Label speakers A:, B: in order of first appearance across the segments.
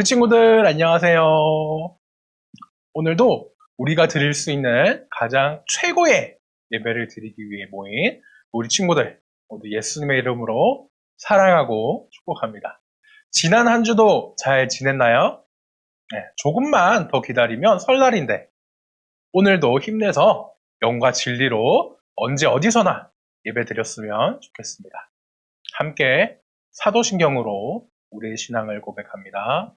A: 우리 친구들 안녕하세요. 오늘도 우리가 드릴 수 있는 가장 최고의 예배를 드리기 위해 모인 우리 친구들 모두 예수님의 이름으로 사랑하고 축복합니다. 지난 한 주도 잘 지냈나요? 네, 조금만 더 기다리면 설날인데 오늘도 힘내서 영과 진리로 언제 어디서나 예배 드렸으면 좋겠습니다. 함께 사도신경으로 우리의 신앙을 고백합니다.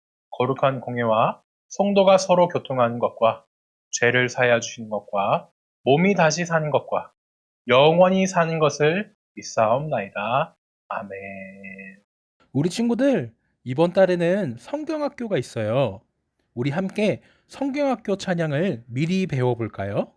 A: 거룩한 공예와 성도가 서로 교통하는 것과 죄를 사하여 주시는 것과 몸이 다시 사는 것과 영원히 사는 것을 믿사옵나이다. 아멘.
B: 우리 친구들, 이번 달에는 성경학교가 있어요. 우리 함께 성경학교 찬양을 미리 배워볼까요?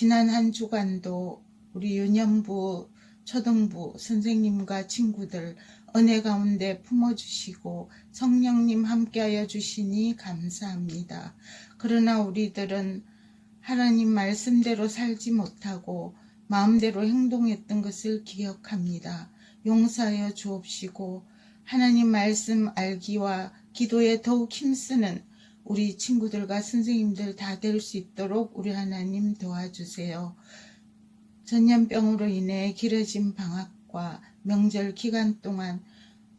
C: 지난 한 주간도 우리 유년부, 초등부 선생님과 친구들 은혜 가운데 품어주시고 성령님 함께하여 주시니 감사합니다. 그러나 우리들은 하나님 말씀대로 살지 못하고 마음대로 행동했던 것을 기억합니다. 용서하여 주옵시고 하나님 말씀 알기와 기도에 더욱 힘쓰는 우리 친구들과 선생님들 다 될 수 있도록 우리 하나님 도와주세요. 전염병으로 인해 길어진 방학과 명절 기간 동안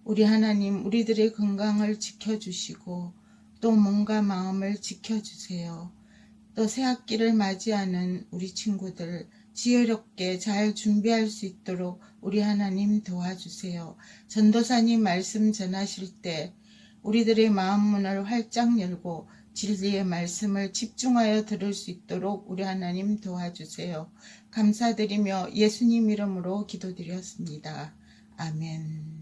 C: 우리 하나님 우리들의 건강을 지켜주시고 또 몸과 마음을 지켜주세요. 또 새학기를 맞이하는 우리 친구들 지혜롭게 잘 준비할 수 있도록 우리 하나님 도와주세요. 전도사님 말씀 전하실 때 우리들의 마음 문을 활짝 열고 진리의 말씀을 집중하여 들을 수 있도록 우리 하나님 도와주세요. 감사드리며 예수님 이름으로 기도드렸습니다. 아멘.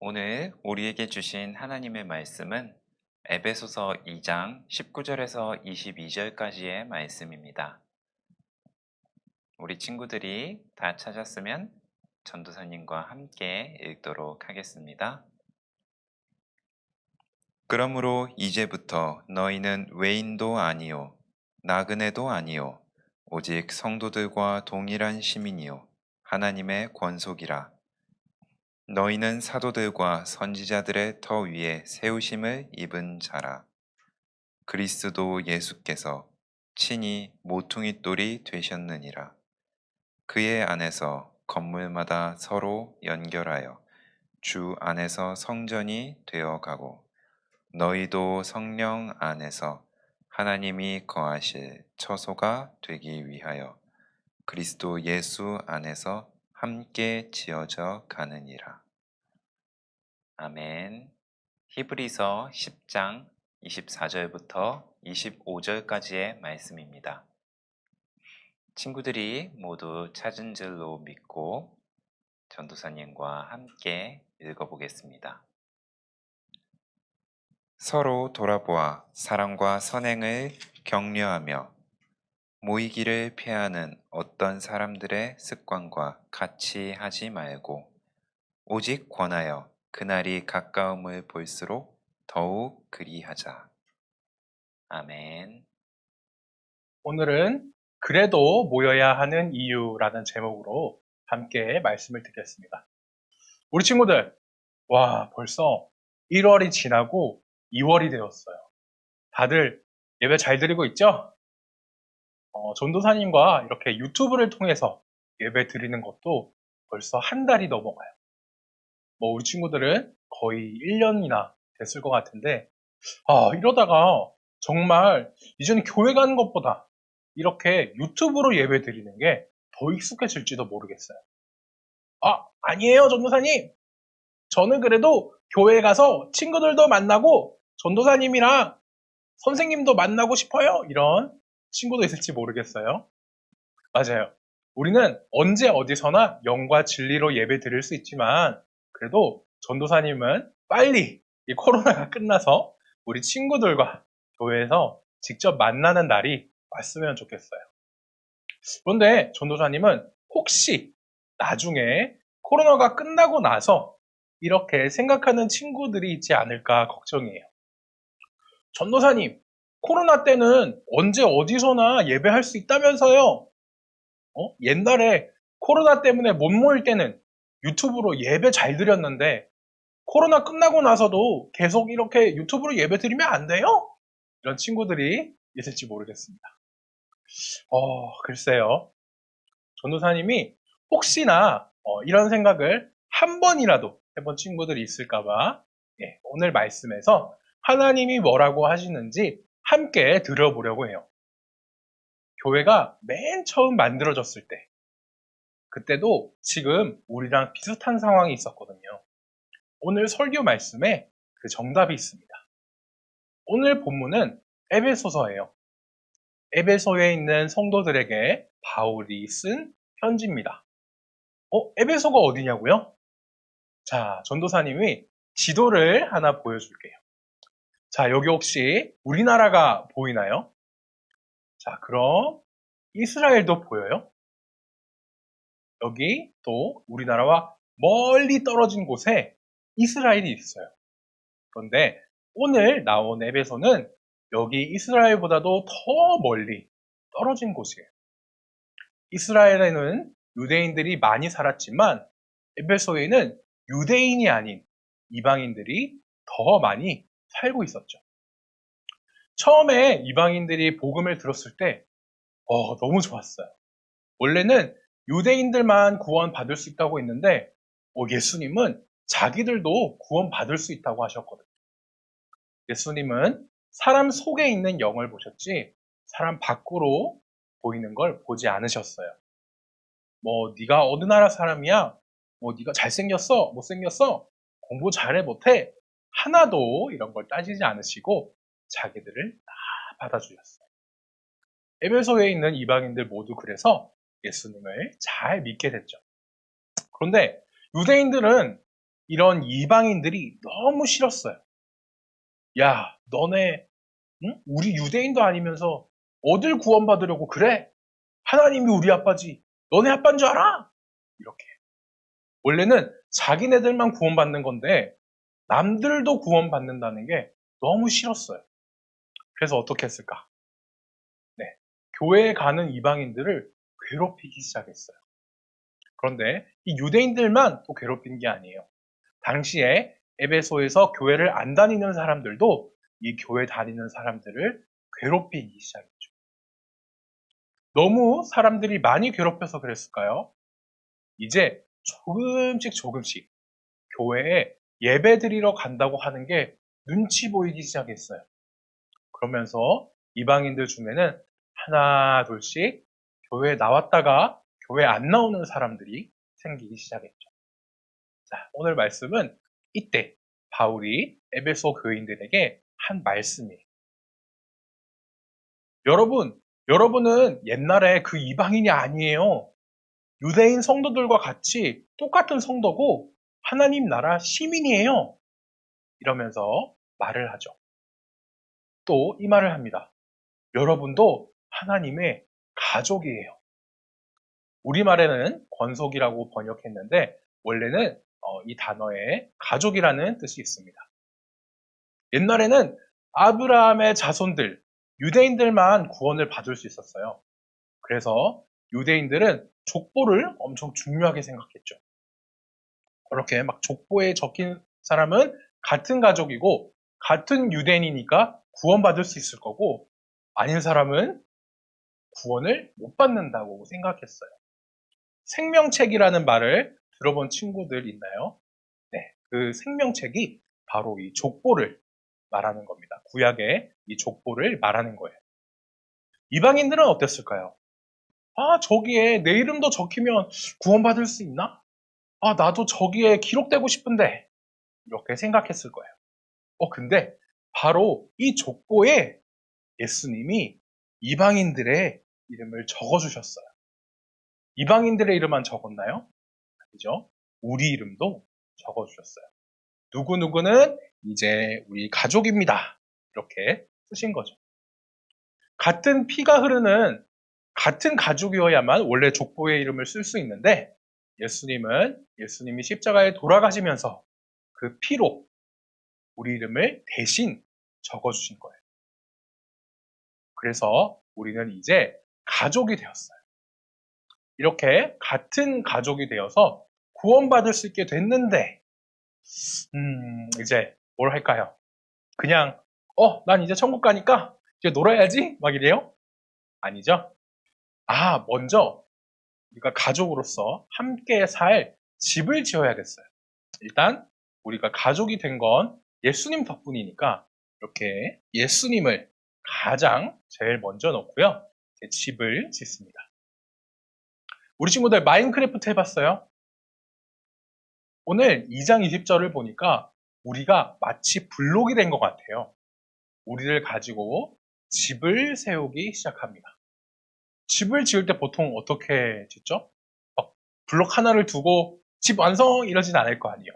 D: 오늘 우리에게 주신 하나님의 말씀은 에베소서 2장 19절에서 22절까지의 말씀입니다. 우리 친구들이 다 찾았으면 전도사님과 함께 읽도록 하겠습니다. 그러므로 이제부터 너희는 외인도 아니요 나그네도 아니요 오직 성도들과 동일한 시민이요 하나님의 권속이라 너희는 사도들과 선지자들의 터 위에 세우심을 입은 자라. 그리스도 예수께서 친히 모퉁이 돌이 되셨느니라. 그의 안에서 건물마다 서로 연결하여 주 안에서 성전이 되어 가고 너희도 성령 안에서 하나님이 거하실 처소가 되기 위하여 그리스도 예수 안에서 함께 지어져 가느니라. 아멘. 히브리서 10장 24절부터 25절까지의 말씀입니다. 친구들이 모두 찾은 줄로 믿고 전도사님과 함께 읽어보겠습니다. 서로 돌아보아 사랑과 선행을 격려하며 모이기를 피하는 어떤 사람들의 습관과 같이 하지 말고 오직 권하여 그날이 가까움을 볼수록 더욱 그리하자. 아멘.
A: 오늘은 그래도 모여야 하는 이유라는 제목으로 함께 말씀을 드렸습니다. 우리 친구들, 와, 벌써 1월이 지나고 2월이 되었어요. 다들 예배 잘 드리고 있죠? 어, 전도사님과 이렇게 유튜브를 통해서 예배 드리는 것도 벌써 한 달이 넘어가요. 뭐 우리 친구들은 거의 1년이나 됐을 것 같은데 아 이러다가 정말 이제는 교회 가는 것보다 이렇게 유튜브로 예배 드리는 게 더 익숙해질지도 모르겠어요. 아 아니에요 전도사님. 저는 그래도 교회 가서 친구들도 만나고 전도사님이랑 선생님도 만나고 싶어요. 이런 친구도 있을지 모르겠어요. 맞아요. 우리는 언제 어디서나 영과 진리로 예배 드릴 수 있지만 그래도 전도사님은 빨리 이 코로나가 끝나서 우리 친구들과 교회에서 직접 만나는 날이 왔으면 좋겠어요. 그런데 전도사님은 혹시 나중에 코로나가 끝나고 나서 이렇게 생각하는 친구들이 있지 않을까 걱정이에요. 전도사님, 코로나 때는 언제 어디서나 예배할 수 있다면서요? 어? 옛날에 코로나 때문에 못 모일 때는 유튜브로 예배 잘 드렸는데 코로나 끝나고 나서도 계속 이렇게 유튜브로 예배 드리면 안 돼요? 이런 친구들이 있을지 모르겠습니다. 어, 글쎄요. 전도사님이 혹시나 어, 이런 생각을 한 번이라도 해본 친구들이 있을까봐 예, 오늘 말씀에서 하나님이 뭐라고 하시는지 함께 들어보려고 해요. 교회가 맨 처음 만들어졌을 때, 그때도 지금 우리랑 비슷한 상황이 있었거든요. 오늘 설교 말씀에 그 정답이 있습니다. 오늘 본문은 에베소서예요. 에베소에 있는 성도들에게 바울이 쓴 편지입니다. 어, 에베소가 어디냐고요? 자, 전도사님이 지도를 하나 보여줄게요. 자, 여기 혹시 우리나라가 보이나요? 자, 그럼 이스라엘도 보여요? 여기 또 우리나라와 멀리 떨어진 곳에 이스라엘이 있어요. 그런데 오늘 나온 앱에서는 여기 이스라엘보다도 더 멀리 떨어진 곳이에요. 이스라엘에는 유대인들이 많이 살았지만 에베소에는 유대인이 아닌 이방인들이 더 많이 살고 있었죠. 처음에 이방인들이 복음을 들었을 때 어, 너무 좋았어요. 원래는 유대인들만 구원받을 수 있다고 했는데 어, 예수님은 자기들도 구원받을 수 있다고 하셨거든요. 예수님은 사람 속에 있는 영을 보셨지 사람 밖으로 보이는 걸 보지 않으셨어요. 뭐 네가 어느 나라 사람이야? 뭐 네가 잘생겼어? 못생겼어? 공부 잘해 못해? 하나도 이런 걸 따지지 않으시고 자기들을 다 받아주셨어요. 에베소에 있는 이방인들 모두 그래서 예수님을 잘 믿게 됐죠. 그런데 유대인들은 이런 이방인들이 너무 싫었어요. 야, 너네 응? 우리 유대인도 아니면서 어딜 구원받으려고 그래? 하나님이 우리 아빠지. 너네 아빠인 줄 알아? 이렇게. 원래는 자기네들만 구원받는 건데 남들도 구원받는다는 게 너무 싫었어요. 그래서 어떻게 했을까? 네. 교회에 가는 이방인들을 괴롭히기 시작했어요. 그런데 이 유대인들만 또 괴롭힌 게 아니에요. 당시에 에베소에서 교회를 안 다니는 사람들도 이 교회 다니는 사람들을 괴롭히기 시작했죠. 너무 사람들이 많이 괴롭혀서 그랬을까요? 이제 조금씩 조금씩 교회에 예배 드리러 간다고 하는 게 눈치 보이기 시작했어요. 그러면서 이방인들 중에는 하나, 둘씩 교회에 나왔다가 교회 안 나오는 사람들이 생기기 시작했죠. 자, 오늘 말씀은 이때 바울이 에베소 교인들에게 한 말씀이에요. 여러분, 여러분은 옛날에 그 이방인이 아니에요. 유대인 성도들과 같이 똑같은 성도고 하나님 나라 시민이에요. 이러면서 말을 하죠. 또 이 말을 합니다. 여러분도 하나님의 가족이에요. 우리말에는 권속이라고 번역했는데 원래는 어, 이 단어에 가족이라는 뜻이 있습니다. 옛날에는 아브라함의 자손들, 유대인들만 구원을 받을 수 있었어요. 그래서 유대인들은 족보를 엄청 중요하게 생각했죠. 그렇게 막 족보에 적힌 사람은 같은 가족이고 같은 유대인이니까 구원받을 수 있을 거고 아닌 사람은 구원을 못 받는다고 생각했어요. 생명책이라는 말을 들어본 친구들 있나요? 네, 그 생명책이 바로 이 족보를 말하는 겁니다. 구약의 이 족보를 말하는 거예요. 이방인들은 어땠을까요? 아, 저기에 내 이름도 적히면 구원받을 수 있나? 아, 나도 저기에 기록되고 싶은데. 이렇게 생각했을 거예요. 어, 근데 바로 이 족보에 예수님이 이방인들의 이름을 적어주셨어요. 이방인들의 이름만 적었나요? 아니죠. 우리 이름도 적어주셨어요. 누구누구는 이제 우리 가족입니다. 이렇게 쓰신 거죠. 같은 피가 흐르는 같은 가족이어야만 원래 족보의 이름을 쓸 수 있는데 예수님은 예수님이 십자가에 돌아가시면서 그 피로 우리 이름을 대신 적어주신 거예요. 그래서 우리는 이제 가족이 되었어요. 이렇게 같은 가족이 되어서 구원받을 수 있게 됐는데, 음, 이제 뭘 할까요? 그냥, 어, 난 이제 천국 가니까 이제 놀아야지? 막 이래요? 아니죠? 아, 먼저 우리가 가족으로서 함께 살 집을 지어야겠어요. 일단 우리가 가족이 된 건 예수님 덕분이니까 이렇게 예수님을 가장 제일 먼저 놓고요. 이제 집을 짓습니다. 우리 친구들 마인크래프트 해봤어요? 오늘 2장 20절을 보니까 우리가 마치 블록이 된 것 같아요. 우리를 가지고 집을 세우기 시작합니다. 집을 지을 때 보통 어떻게 짓죠? 막 블록 하나를 두고 집 완성 이러진 않을 거 아니에요.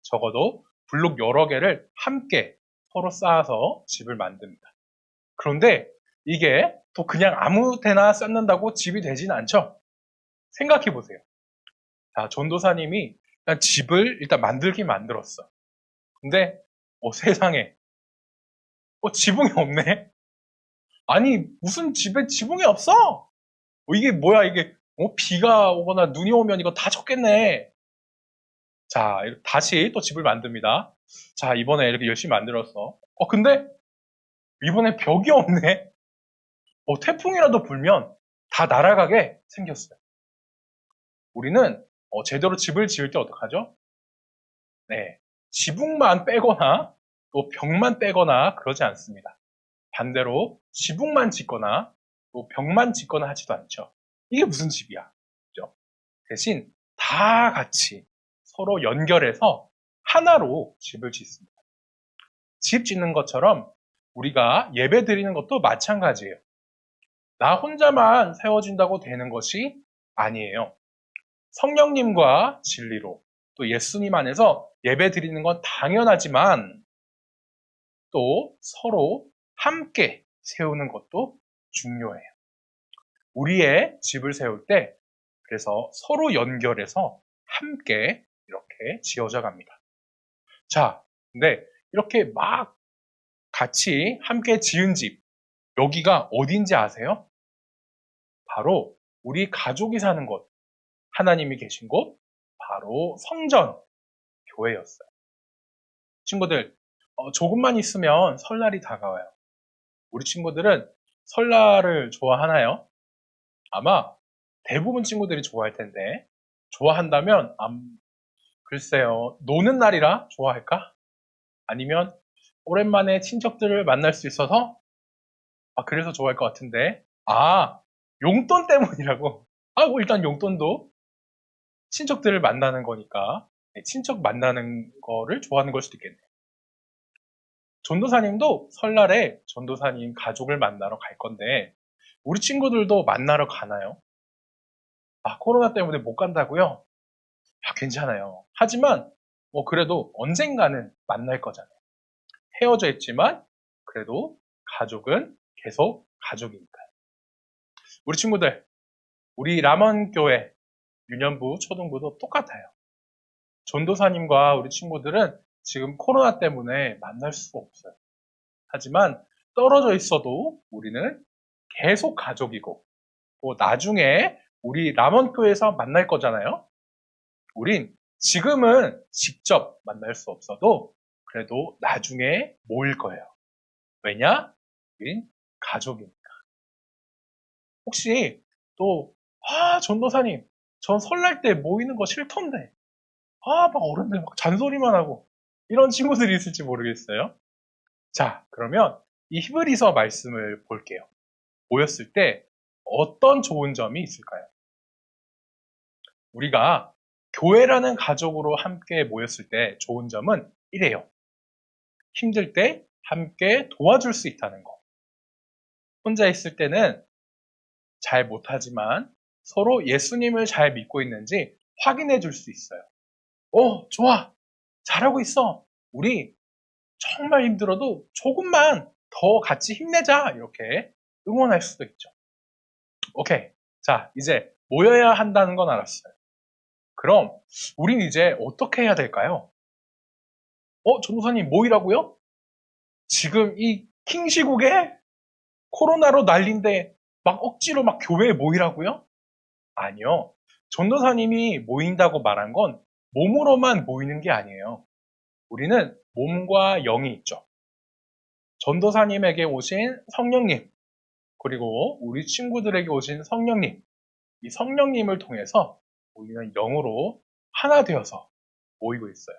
A: 적어도 블록 여러 개를 함께 서로 쌓아서 집을 만듭니다. 그런데 이게 또 그냥 아무 데나 쌓는다고 집이 되진 않죠? 생각해 보세요. 자, 전도사님이 일단 집을 일단 만들긴 만들었어. 근데, 어, 세상에. 어, 지붕이 없네? 아니, 무슨 집에 지붕이 없어? 어, 이게 뭐야, 이게. 어, 비가 오거나 눈이 오면 이거 다 젖겠네. 자, 다시 또 집을 만듭니다. 자, 이번에 이렇게 열심히 만들었어. 어, 근데, 이번에 벽이 없네? 어, 태풍이라도 불면 다 날아가게 생겼어요. 우리는 어, 제대로 집을 지을 때 어떡하죠? 네. 지붕만 빼거나 또 벽만 빼거나 그러지 않습니다. 반대로 지붕만 짓거나 또 벽만 짓거나 하지도 않죠. 이게 무슨 집이야? 그죠? 대신 다 같이 서로 연결해서 하나로 집을 짓습니다. 집 짓는 것처럼 우리가 예배 드리는 것도 마찬가지예요. 나 혼자만 세워진다고 되는 것이 아니에요. 성령님과 진리로 또 예수님 안에서 예배 드리는 건 당연하지만 또 서로 함께 세우는 것도 중요해요. 우리의 집을 세울 때 그래서 서로 연결해서 함께 이렇게 지어져 갑니다. 자, 근데 이렇게 막 같이 함께 지은 집, 여기가 어딘지 아세요? 바로 우리 가족이 사는 곳, 하나님이 계신 곳, 바로 성전, 교회였어요. 친구들, 어, 조금만 있으면 설날이 다가와요. 우리 친구들은 설날을 좋아하나요? 아마 대부분 친구들이 좋아할 텐데, 좋아한다면, 암, 글쎄요, 노는 날이라 좋아할까? 아니면 오랜만에 친척들을 만날 수 있어서, 아, 그래서 좋아할 것 같은데, 아, 용돈 때문이라고. 아, 뭐 일단 용돈도 친척들을 만나는 거니까 네, 친척 만나는 거를 좋아하는 걸 수도 있겠네요. 전도사님도 설날에 전도사님 가족을 만나러 갈 건데 우리 친구들도 만나러 가나요? 아, 코로나 때문에 못 간다고요? 아, 괜찮아요. 하지만 뭐 그래도 언젠가는 만날 거잖아요. 헤어져 있지만 그래도 가족은 계속 가족이니까요. 우리 친구들, 우리 라먼교회 유년부, 초등부도 똑같아요. 전도사님과 우리 친구들은 지금 코로나 때문에 만날 수가 없어요. 하지만 떨어져 있어도 우리는 계속 가족이고 또 나중에 우리 라먼교회에서 만날 거잖아요. 우린 지금은 직접 만날 수 없어도 그래도 나중에 모일 거예요. 왜냐? 우린 가족이니까. 혹시 또, 아, 전도사님, 전 설날 때 모이는 거 싫던데. 아, 막 어른들 막 잔소리만 하고. 이런 친구들이 있을지 모르겠어요. 자, 그러면 이 히브리서 말씀을 볼게요. 모였을 때 어떤 좋은 점이 있을까요? 우리가 교회라는 가족으로 함께 모였을 때 좋은 점은 이래요. 힘들 때 함께 도와줄 수 있다는 거. 혼자 있을 때는 잘 못하지만 서로 예수님을 잘 믿고 있는지 확인해 줄 수 있어요. 어, 좋아. 잘하고 있어. 우리 정말 힘들어도 조금만 더 같이 힘내자. 이렇게 응원할 수도 있죠. 오케이. 자, 이제 모여야 한다는 건 알았어요. 그럼 우린 이제 어떻게 해야 될까요? 어, 전도사님 모이라고요? 지금 이 킹시국에 코로나로 난린데 막 억지로 막 교회에 모이라고요? 아니요. 전도사님이 모인다고 말한 건 몸으로만 모이는 게 아니에요. 우리는 몸과 영이 있죠. 전도사님에게 오신 성령님, 그리고 우리 친구들에게 오신 성령님, 이 성령님을 통해서 우리는 영으로 하나 되어서 모이고 있어요.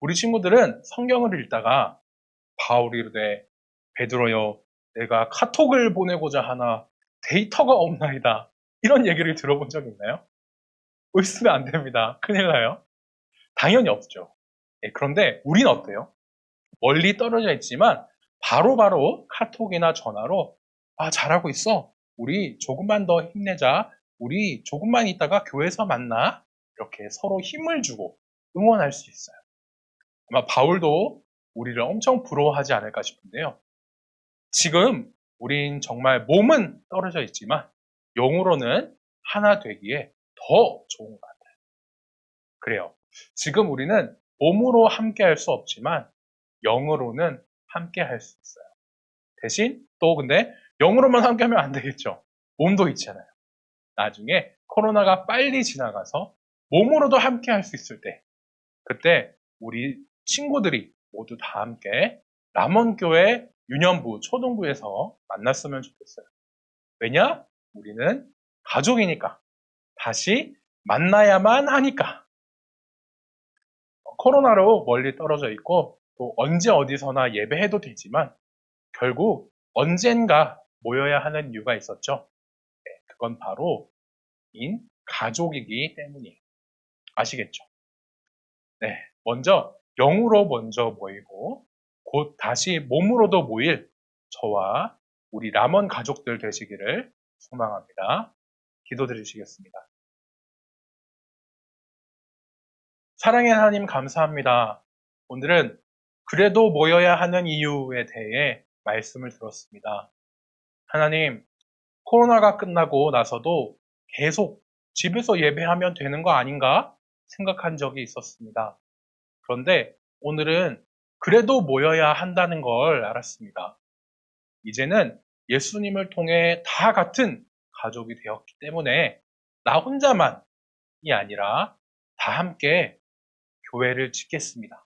A: 우리 친구들은 성경을 읽다가 바울이 이르되 베드로여 내가 카톡을 보내고자 하나 데이터가 없나이다. 이런 얘기를 들어본 적 있나요? 있으면 안 됩니다. 큰일 나요. 당연히 없죠. 예, 그런데 우린 어때요? 멀리 떨어져 있지만 바로바로 바로 카톡이나 전화로 아 잘하고 있어. 우리 조금만 더 힘내자. 우리 조금만 있다가 교회에서 만나. 이렇게 서로 힘을 주고 응원할 수 있어요. 아마 바울도 우리를 엄청 부러워하지 않을까 싶은데요. 지금 우린 정말 몸은 떨어져 있지만 영으로는 하나 되기에 더 좋은 것 같아요. 그래요. 지금 우리는 몸으로 함께 할 수 없지만 영으로는 함께 할 수 있어요. 대신 또 근데 영으로만 함께 하면 안 되겠죠. 몸도 있잖아요. 나중에 코로나가 빨리 지나가서 몸으로도 함께 할 수 있을 때 그때 우리 친구들이 모두 다 함께 남원교회 유년부 초등부에서 만났으면 좋겠어요. 왜냐? 우리는 가족이니까 다시 만나야만 하니까 어, 코로나로 멀리 떨어져 있고 또 언제 어디서나 예배해도 되지만 결국 언젠가 모여야 하는 이유가 있었죠. 네, 그건 바로 인 가족이기 때문이에요. 아시겠죠? 네, 먼저 영으로 먼저 모이고 곧 다시 몸으로도 모일 저와 우리 남원 가족들 되시기를 소망합니다. 기도드리시겠습니다. 사랑의 하나님 감사합니다. 오늘은 그래도 모여야 하는 이유에 대해 말씀을 들었습니다. 하나님, 코로나가 끝나고 나서도 계속 집에서 예배하면 되는 거 아닌가 생각한 적이 있었습니다. 그런데 오늘은 그래도 모여야 한다는 걸 알았습니다. 이제는 예수님을 통해 다 같은 가족이 되었기 때문에 나 혼자만이 아니라 다 함께 교회를 짓겠습니다.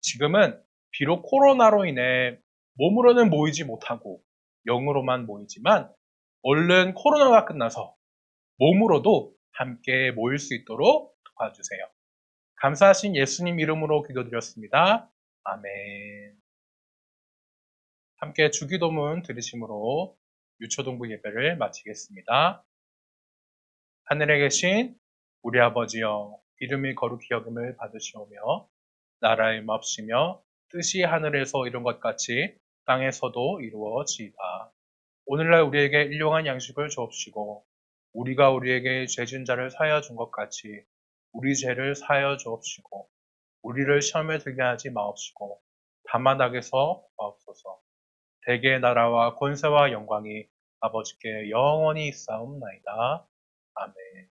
A: 지금은 비록 코로나로 인해 몸으로는 모이지 못하고 영으로만 모이지만 얼른 코로나가 끝나서 몸으로도 함께 모일 수 있도록 도와주세요. 감사하신 예수님 이름으로 기도드렸습니다. 아멘. 함께 주기도문 들으심으로 유초동부 예배를 마치겠습니다. 하늘에 계신 우리 아버지여 이름이 거룩히 여김을 받으시오며 나라의 맙시며 뜻이 하늘에서 이룬 것 같이 땅에서도 이루어지이다. 오늘날 우리에게 일용한 양식을 주옵시고 우리가 우리에게 죄진 자를 사여 준 것 같이 우리 죄를 사여 주옵시고 우리를 시험에 들게 하지 마옵시고 다만 악에서 구하옵소서 대개의 나라와 권세와 영광이 아버지께 영원히 있사옵나이다. 아멘